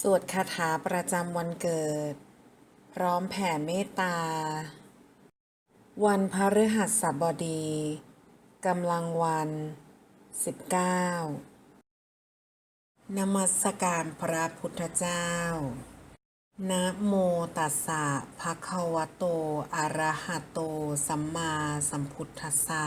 สวดคาถาประจำวันเกิด พร้อมแผ่เมตตา วันพฤหัสบดีกำลังวัน 19 นมัสการพระพุทธเจ้า นะโมตัสสะภะคะวะโตอะระหะโต สัมมาสัมพุทธัสสะ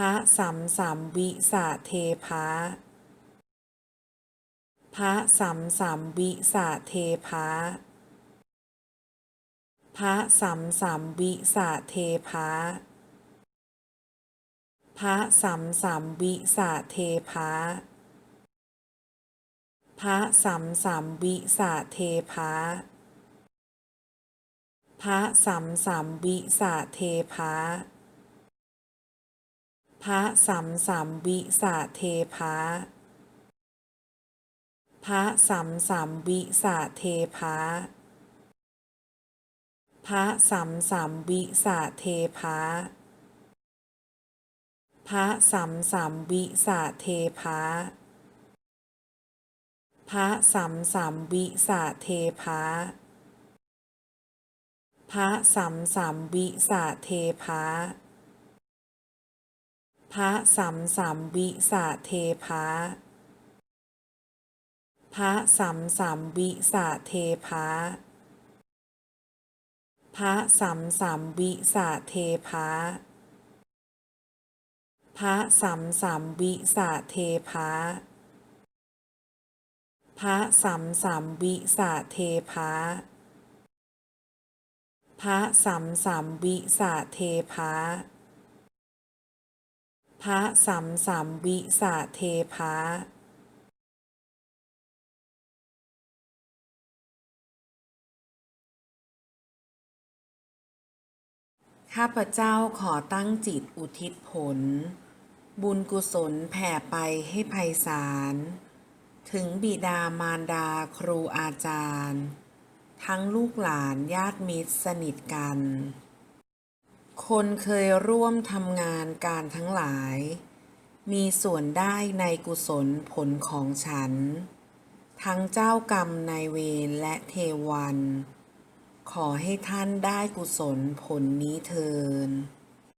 พระสัมสัมวิสะเทพะพระสัมสัมวิสะเทพะพระสัมสัมวิสะเทพะพระสัมสัมวิสะเทพะพระสัมสัมวิสะเทพะพระสัมสัมวิสะเทพะ พระสัมสัมวิสะเทพะพระสัมสัมวิสะเทพะพระสัมสัมวิสะเทพะพระสัมสัมวิสะเทพะพระสัมสัมวิสะเทพะพระสัมสัมวิสะเทพะ พระสัมสัมวิสะเทพะพระสัมสัมวิสะเทพะพระสัมสัมวิสะเทพะพระสัมสัมวิสะเทพะพระสัมสัมวิสะเทพะพระสัมสัมวิสะเทพะ พระสัมสัมวิสะเทพะข้าพเจ้าขอตั้งจิตอุทิศผล บุญกุศลแผ่ไปให้ไพศาล ถึงบิดามารดาครูอาจารย์ ทั้งลูกหลานญาติมิตรสนิทกัน คนเคยร่วมทำงานการทั้งหลาย มีส่วนได้ในกุศลผลของฉัน ทั้งเจ้ากรรมนายเวรและเทวัน ขอให้ท่านได้กุศลผลนี้เทิน